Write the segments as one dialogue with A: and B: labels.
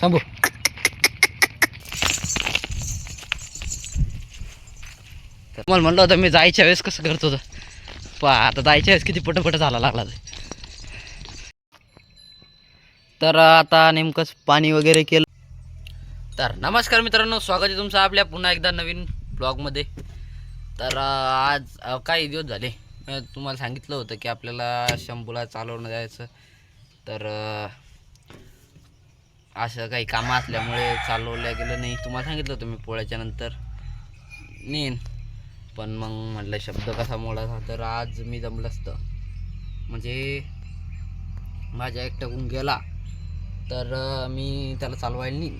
A: शंभू मला म्हणलं होतं मी जायच्या वेळेस कसं करत होतं. पा आता जायच्या वेळेस किती पटपट झाला लागला तर आता नेमकंच पाणी वगैरे केलं. तर नमस्कार मित्रांनो स्वागत आहे तुमचं आपल्या पुन्हा एकदा नवीन ब्लॉगमध्ये. तर आज काही दिवस झाले. तुम्हाला सांगितलं होतं की आपल्याला शंभूला चालवणं जायचं. तर असं काही कामं असल्यामुळे चालवल्या गेलं नाही. तुम्हाला सांगितलं होतं मी पोळ्याच्या नंतर. नेन. पण मग म्हटलं शब्द कसा मोडाचा तर आज मी जमलं असतं. म्हणजे माझ्या एकट्याकडून गेला तर मी त्याला चालवायला नाही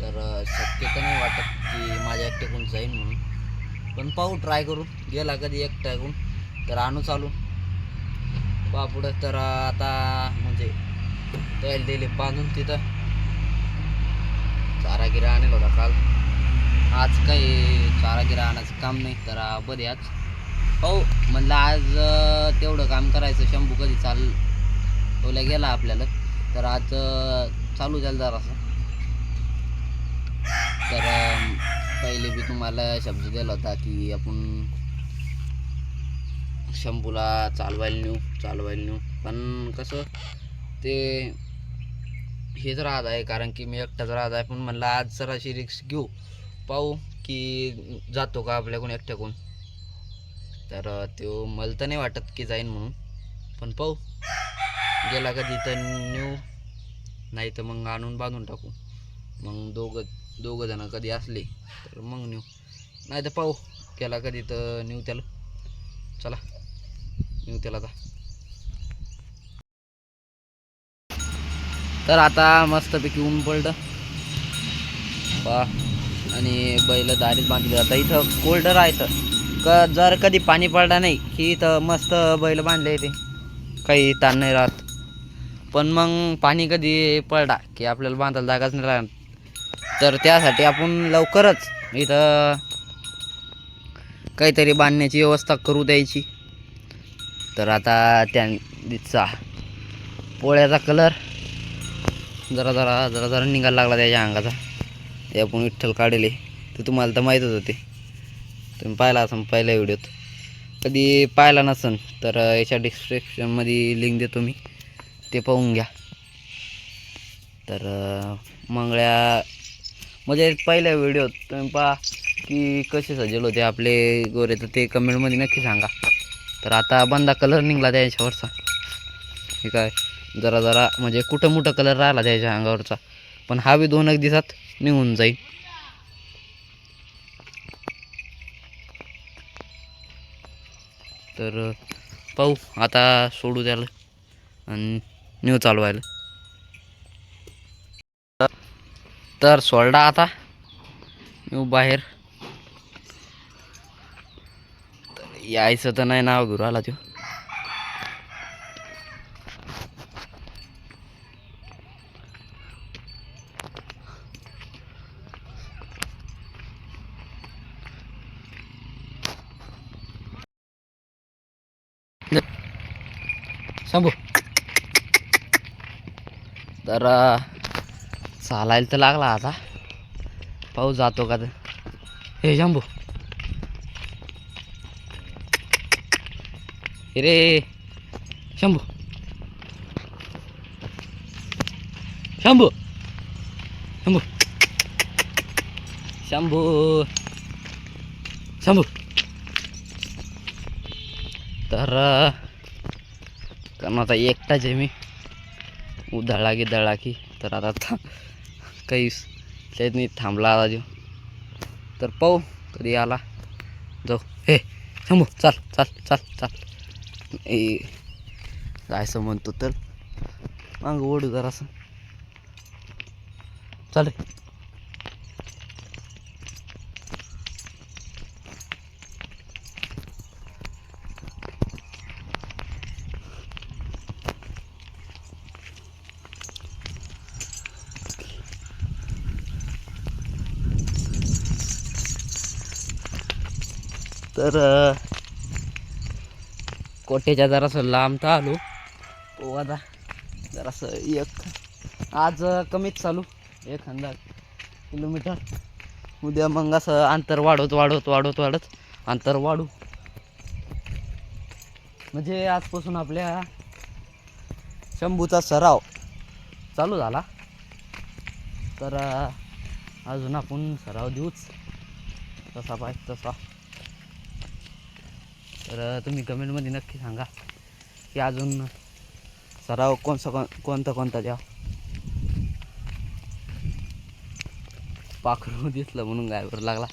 A: तर शक्यता नाही वाटत की माझ्या एकट्याकून जाईन म्हणून. पण पाहू ट्राय करू. गेला कधी एकट्याकून तर आणू चालू. पहा पुढं तर आता म्हणजे त्याला दिले बांधून तिथं. चारा गिरा आणेल होता काल. आज काही चारा गिरा आणायचं काम नाही तर अं, बरे आज. पाहू म्हणलं आज तेवढं काम करायचं शंभू कधी चाल ओल्या गेला आपल्याला तर आज चालू झालं जरासं. तर पहिले मी तुम्हाला शब्द दिला होता की आपण शंभूला चालवायला नेऊ चालवायला नेऊ. पण कसं ते हेच राहत आहे कारण की मी एकटाच राहत आहे. पण म्हणलं आज जराशी रिक्स घेऊ. पाहू की जातो का आपल्याकडून एकट्याकडून. तर तो मला तर नाही वाटत की जाईन म्हणून. पण पाहू. गेला कधी तर नेऊ. नाही तर मग आणून बांधून टाकू. मग दोघं दोघं जण कधी असले तर मग नेऊ. नाही तर पाहू. गेला कधी तर नेऊ त्याला. चला नेऊ त्याला आता. तर आता मस्तपैकी ऊन पडलं. पा. आणि बैल दारीत बांधली आता इथं कोल्ड राहतं क जर कधी पाणी पडला नाही की इथं मस्त बैल बांधले ते. काही ताण नाही राहत. पण मग पाणी कधी पडला की आपल्याला बांधायला जागाच नाही राहणार तर त्यासाठी आपण लवकरच इथं काहीतरी बांधण्याची व्यवस्था करू द्यायची. तर आता त्यांचा पोळ्याचा कलर जरा जरा जरा जरा निघायला लागला त्याच्या अंगाचा. ते आपण विठ्ठल काढले. ते तुम्हाला तर माहीतच होते. तुम्ही पाहिला असेल पहिल्या व्हिडिओत. कधी पाहिला नसन तर याच्या डिस्क्रिप्शनमध्ये लिंक देतो मी. ते पाहून घ्या. तर मंगळ्या म्हणजे पहिल्या व्हिडिओत तुम्ही पहा की कसे सजेल होते आपले गोरे तर ते कमेंटमध्ये नक्की सांगा. तर आता बंदा कलर निघाला त्याच्यावरचा. हे काय? जरा जरा म्हणजे कुठं मोठं कलर राहिला त्याच्या अंगावरचा. पण हा बी दोन एक दिवसात निघून जाईल. तर पाहू आता सोडू त्याला आणि न्यू चालवायला तर सोडला आता. न्यू बाहेर. तर यायचं तर नाही नाव घेऊन आला तो शंभू तर चालायला तर लागला आता. पाऊस जातो का तर? हे शंभू. रे शंभू. शंभू. शंभू. शंभू. शंभू. तर कारण आता एकटाच आहे मी उधळा की दळा की तर आता था काही त्यात नाही थांबला आता जीव तर पाहू कधी आला. जाऊ. हे थांबू. चाल चाल चाल चाल. ए जायचं म्हणतो तर. मागं ओढू जरासं. चालेल तर कोट्याच्या जरासं लांब तर आलो. हो आता जरासं एक आज कमीच चालू. एक अंदाज किलोमीटर. उद्या मग असं अंतर वाढवत वाढवत वाढवत वाढत अंतर वाढू. म्हणजे आजपासून आपल्या शंभूचा सराव चालू झाला. तर अजून आपण सराव देऊच. तसा पाहिजे तसा. तर तुम्ही कमेंटमध्ये नक्की सांगा की अजून सराव कोणसा कोण कोणता कोणता द्या. पाखरू दिसलं म्हणून गायवर लागला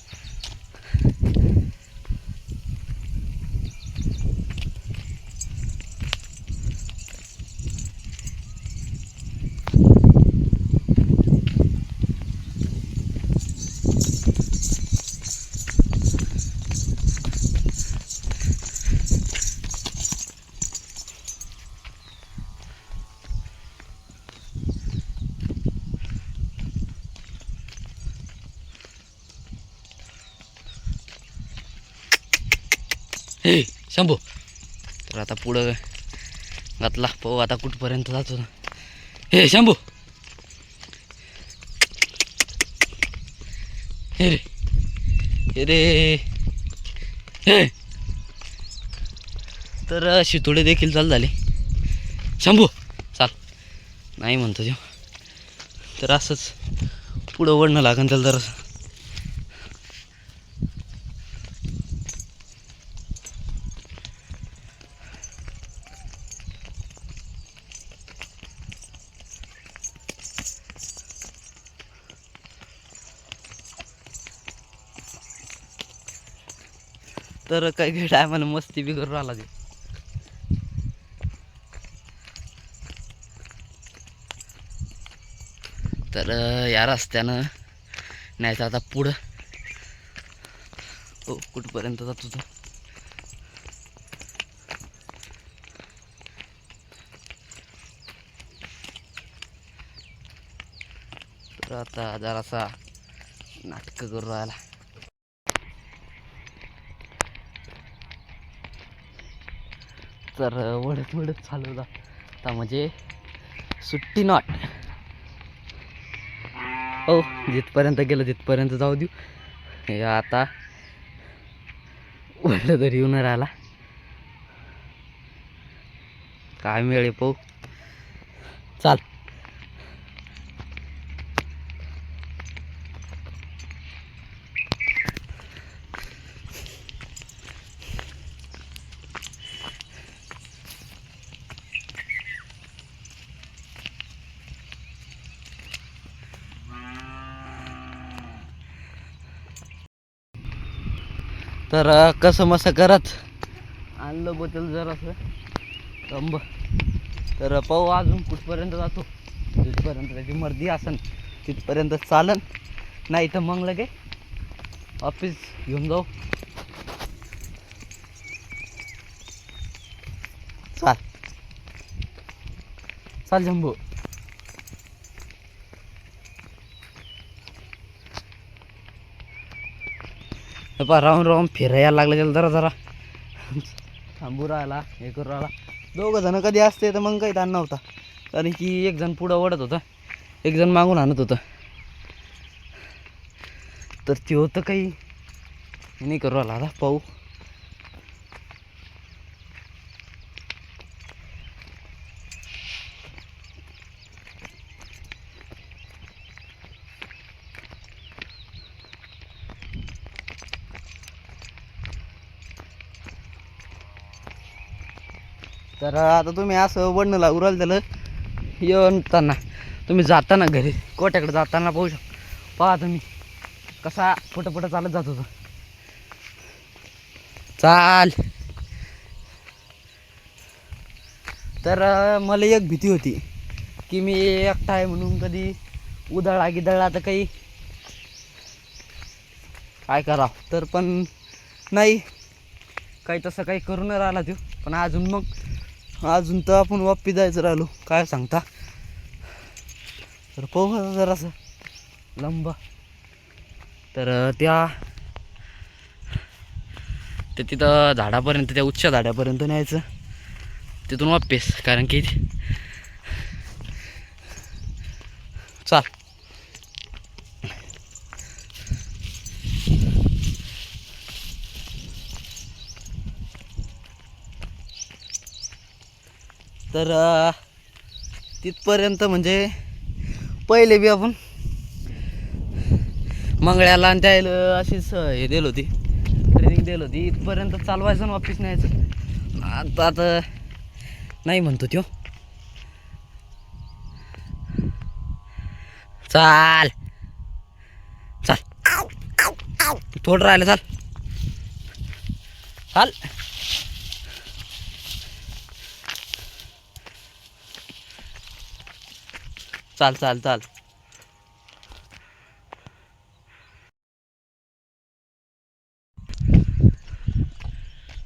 A: हे शंभू. तर आता पुढं घातला. पाहू आता कुठपर्यंत जातो. हे शंभू. हे रे. हे रे. हे. तर शितोडे देखील चाल झाले. शंभू चाल. नाही म्हणतो जेव तर असंच पुढं वडणं लागेल त्याला जरासं तर काही काही टायमाला मस्ती बी करून आला ते. तर या रस्त्यानं नाही तर आता पुढं. हो कुठपर्यंत जातो तो? तर आता जरासा नाटकं करून राहिला. तर वडत वडत चालवला. आता म्हणजे सुट्टी नॉट हो जिथपर्यंत गेलं तिथपर्यंत जाऊ देऊ. हे आता वडलं तरी येऊन राहिला काय मिळेल पाहू. चाल. तर कसं मसं करत? आणलं बोतल जरासं. तंब तर पाहू अजून कुठपर्यंत जातो. तिथपर्यंत त्याची मर्दी असन तिथपर्यंत चालन. नाही तर मग लगे ऑफिस घेऊन जाऊ. चाल. चाल जंबू पहा राहून राहून फिरायला लागलं त्याला जरा जरा. थांबू राहिला हे करू राहिला. दोघं जण कधी असते तर मग काही ताण नव्हता. कारण की एक जण पुढं ओढत होता एक जण मागून आणत होतं. तर ते होतं काही. नाही करू राहिला आता पाहू. तर आता तुम्ही असं वडणं लागू राहिलं त्याला येताना तुम्ही जाताना घरी कोट्याकडे जाताना पाहू शक पहा तुम्ही कसा पुटं पुटं चालत जात होतो. चाल. तर मला एक भीती होती की मी एकटा आहे म्हणून कधी उधळा गिदळा तर काही काय करावं. तर पण नाही. काही तसं काही करून न राहिला तो. पण अजून मग अजून तर आपण वापी जायचं राहिलो. काय सांगता? तर पाहू जरासा जरासं. लंबा. तर त्या ते तिथं झाडापर्यंत त्या उच्च झाडापर्यंत न्यायचं. तिथून वापस कारण की चाल. तर तिथपर्यंत म्हणजे पहिले बी आपण मंगळ्याला आणि त्याला अशीच हे दिलं होती. ट्रेनिंग दिलं होती. इथपर्यंत चालवायचं वापिस न्यायचं. आता आता नाही म्हणतो त्यो. चाल. चाल. थोडं राहिलं चाल. चाल. चाल चाल चाल.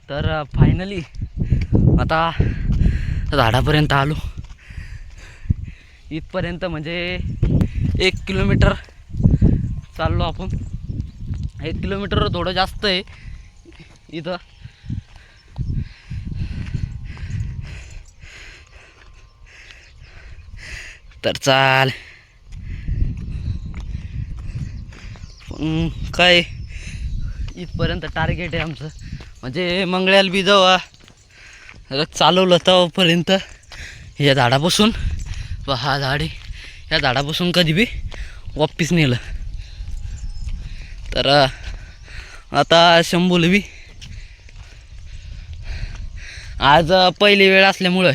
A: तर फायनली आता झाडापर्यंत आलो. इथपर्यंत म्हणजे एक किलोमीटर चाललो आपण. एक किलोमीटर थोडं जास्त आहे. इथं. तर चाल. काय? इथपर्यंत टार्गेट आहे आमचं. म्हणजे मंगळ्याला बी जेव्हा चालवलं तेव्हापर्यंत या झाडापासून. व हा झाड आहे. या झाडापासून कधी बी वापिस नेलं. तर आता शंभूल बी. आज पहिली वेळ असल्यामुळं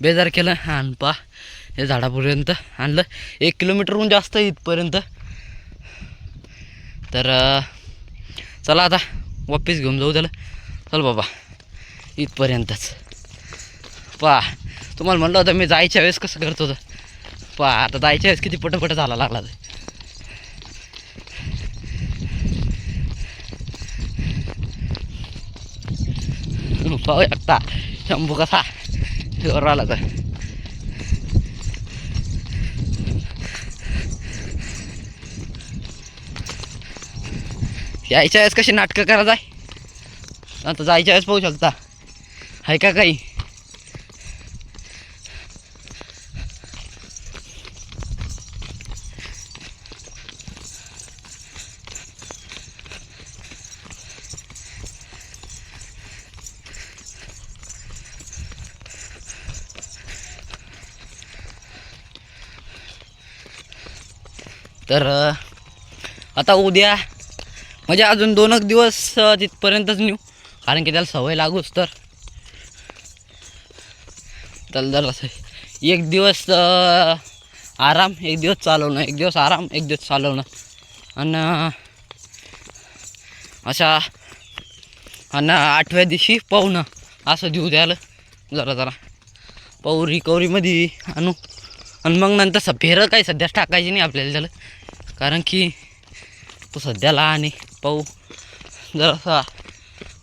A: बेजार केलं. आणि पा या झाडापर्यंत आणलं. एक किलोमीटरहून जास्त इथपर्यंत. तर चला आता वापिस घेऊन जाऊ त्याला. चल बाबा इथपर्यंतच. पा तुम्हाला म्हणलं होतं मी जायच्या वेळेस कसं करत होतं. पा आता जायच्या वेळेस किती पटपट झाला लागला ते पाहू शकता शंभू कसा? जोर आला तर. यायच्या वेळेस कशी नाटकं करा जाय? आता जायच्या वेळेस पाहू शकता. आहे का काही? तर आता उद्या म्हणजे अजून दोन एक दिवस तिथपर्यंतच नेऊ. कारण की त्याला सवय लागूच तर. त्याला जर एक दिवस आराम एक दिवस चालवणं एक दिवस आराम एक दिवस चालवणं. आणि अशा आणि आठव्या दिवशी पाहुणं असं देऊ द्यायला जरा जरा. पाहू रिकवरीमध्ये आणू. आणि मग नंतर फेरं काही सध्या टाकायची नाही आपल्याला त्याला. कारण की तो सध्या लहान पाहू. जरासा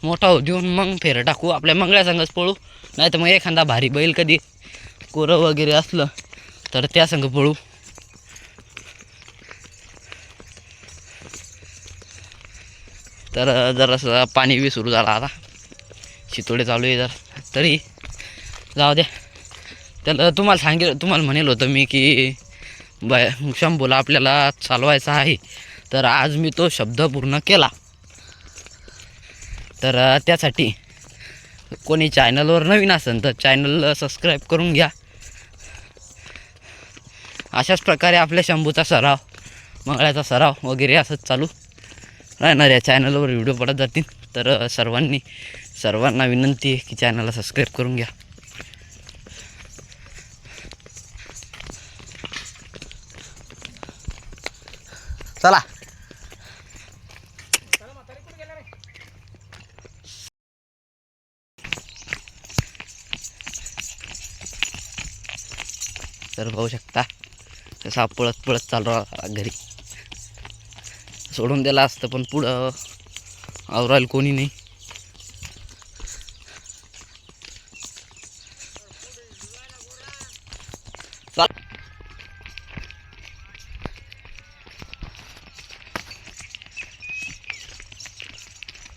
A: मोठा हो देऊन मग फेरं टाकू. आपल्या मंगळ्या संघच पळू. नाही तर मग एखादा भारी बैल कधी कोरं वगैरे असलं तर त्या संघ पळू. तर जरासं पाणी बी सुरू आता. शितोडे चालू आहे जर. तरी जाऊ द्या. त्याला तुम्हाला सांगेल तुम्हाला म्हणेल होतं मी की बाय शंभूला आपल्याला चालवायचा आहे. तर आज मी तो शब्द पूर्ण केला. तर त्यासाठी कोणी चॅनलवर नवीन असेल तर चॅनल सबस्क्राईब करून घ्या. अशाच प्रकारे आपल्या शंभूचा सराव मंगळाचा सराव वगैरे असंच चालू राहणार या चॅनलवर व्हिडिओ पडत जातील. तर सर्वांनी सर्वांना विनंती आहे की चॅनलला सबस्क्राईब करून घ्या. चला. तर पाहू शकता. तसा पळत पळत चालू घरी. सोडून दिला असतं पण पुढं आवरायला कोणी नाही.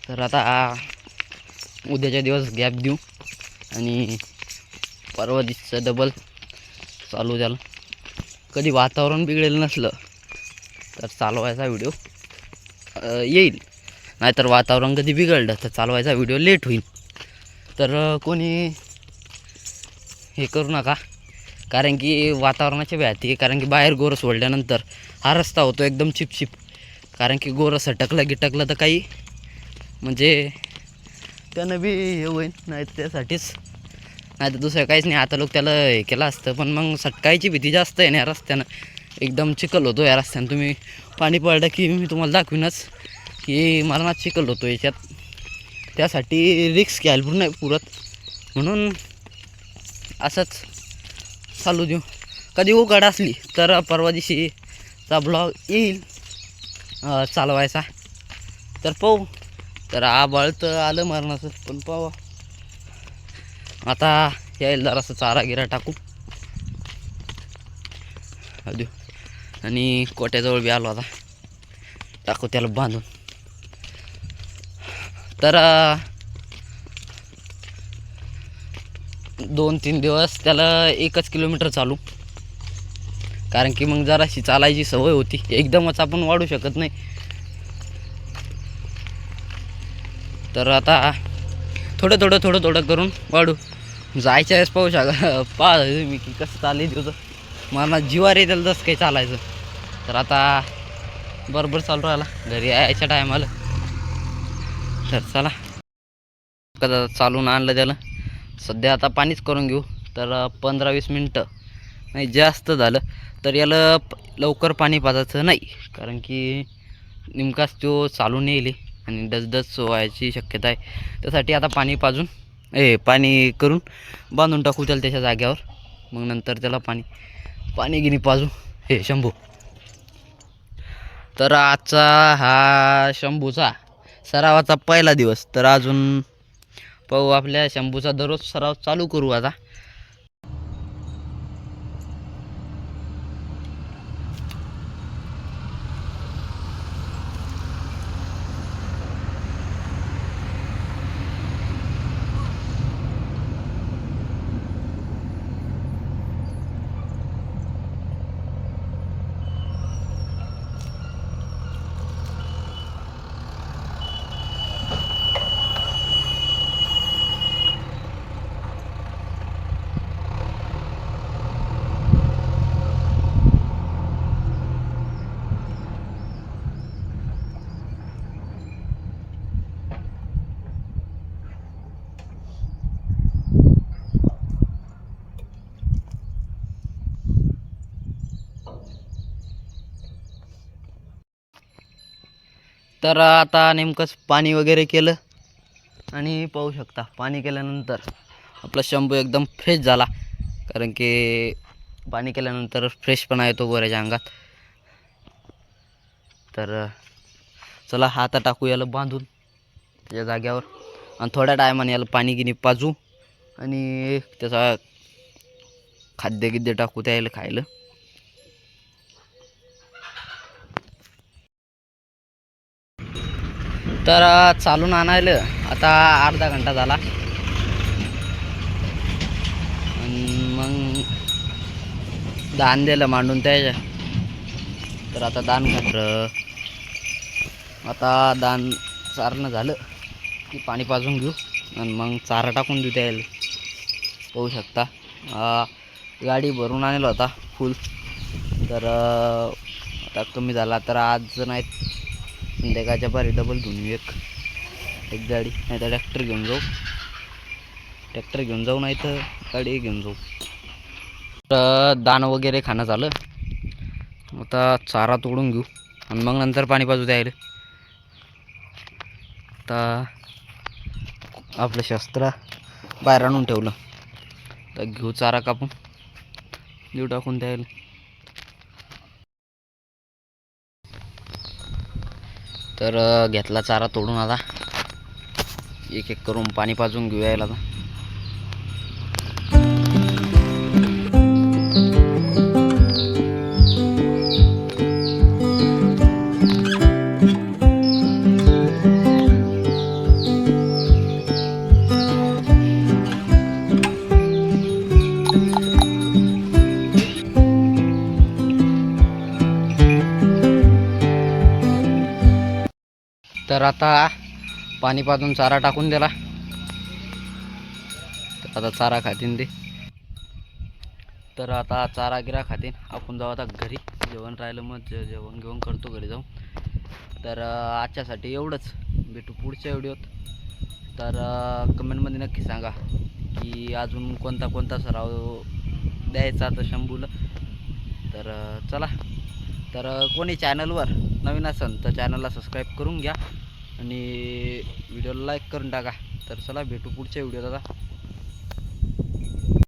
A: तर आता उद्याच्या दिवस गॅप देऊ आणि परवा दिसचं डबल चालू द्याल कधी वातावरण बिघडेल नसलं तर चालवायचा व्हिडिओ येईल. नाहीतर वातावरण कधी बिघडलं तर चालवायचा व्हिडिओ लेट होईल. तर कोणी हे करू नका. कारण की वातावरणाची भ्याती आहे कारण की बाहेर गोरं सोडल्यानंतर हा रस्ता होतो एकदम चिपचिप. कारण की गोरं सटकलं गिटकलं तर काही म्हणजे त्यानं बी हे होईल नाही त्यासाठीच नाही तर दुसरं काहीच नाही. आता लोक त्याला हे केलं असतं पण मग सटकायची भीती जास्त आहे ना या रस्त्यानं. एकदम चिखल होतो या रस्त्यानं. तुम्ही पाणी पडलं की मी तुम्हाला दाखवीनच की मला ना चिखल होतो याच्यात. त्यासाठी रिक्स घ्यायला पूर्ण नाही पुरत. म्हणून असंच चालू देऊ. कधी उघड असली तर परवा दिवशीचा ब्लॉग येईल चालवायचा. तर पाहू. तर आबाळ तर आलं मरणाचं पण पाहू आता यायला जरासं चारा गिरा टाकू. देऊ आणि कोट्याजवळ बी आलो आता. टाकू त्याला बांधून. तर दोन तीन दिवस त्याला एकच किलोमीटर चालू. कारण की मग जराशी चालायची सवय होती. एकदमच आपण वाढू शकत नाही. तर आता थोडं थोडं थोडं थोडं करून वाढू. जायच्या वेळेस पाहू शका पहा मी की कसं चालले तुझं मला जीवार येतील तसं काही चालायचं. तर आता बरोबर चालू राहिला. घरी यायच्या टायमाला. तर चला. कदा चालून आणलं त्याला. सध्या आता पाणीच करून घेऊ. तर पंधरा वीस मिनटं. नाही जास्त झालं. तर याला प- लवकर पाणी पाजायचं नाही. कारण की नेमकाच तो चालून येईल आणि डसडस व्हायची शक्यता आहे. त्यासाठी आता पाणी पाजून ए पाणी करून बांधून टाकू त्याला त्याच्या जाग्यावर. मग नंतर त्याला पाणी पाणी गिनी पाजू. हे शंभू. तर आजचा हा शंभूचा सरावाचा पहिला दिवस. तर अजून पाहू आपल्या शंभूचा दररोज सराव चालू करू आता. तर आता नेमकंच पाणी वगैरे केलं आणि पाहू शकता पाणी केल्यानंतर आपला शंभू एकदम फ्रेश झाला. कारण की पाणी केल्यानंतर फ्रेशपणा येतो गोऱ्याच्या अंगात. तर चला हाता टाकू याला बांधून या जाग्यावर. आणि थोड्या टायमाने याला पाणी गिनी पाजू आणि त्याचा खाद्य गिद्य टाकू त्याला खायला. तर चालून आणायला. आता अर्धा घंटा झाला. मग दान दिलं मांडून त्याच्या. तर आता दान घातलं आता दान चारणं झालं की पाणी पाजून घेऊ. आणि मग चारा टाकून देऊ त्याला. पाहू शकता. गाडी भरून आणलं होता फुल. तर आता कमी झाला. तर आज नाही संध्याकाळच्या पारी डबल घेऊन येऊ एक. एक गाडी नाही तर ट्रॅक्टर घेऊन जाऊ. ट्रॅक्टर घेऊन जाऊ नाही तर गाडी घेऊन जाऊ. तर दाणं वगैरे खाणं झालं. आता चारा तोडून घेऊ. आणि मग नंतर पाणी पाजू द्यायला. आता आपलं शस्त्र बाहेर आणून ठेवलं. तर घेऊ चारा कापून. देऊ टाकून द्यायला. तर घेतला चारा तोडून आता. एक एक करून पाणी पाजून घेऊ यायला आता. तर आता पाणी पाजून चारा टाकून दिला. तर आता चारा खातीन ते. तर आता चारा गिरा खातीन. आपण जाऊ आता घरी. जेवण राहिलं मग जेवण घेऊन करतो घरी जाऊन. तर आजच्यासाठी एवढंच. भेटू पुढच्या व्हिडिओत. तर कमेंटमध्ये नक्की सांगा की अजून कोणता कोणता सराव द्यायचा आता शंभूला. तर चला. तर कोणी चॅनलवर नवीन असेल तर चॅनलला सबस्क्राईब करून घ्या आणि व्हिडिओला लाईक करून टाका. तर चला भेटू पुढच्या व्हिडिओ दादा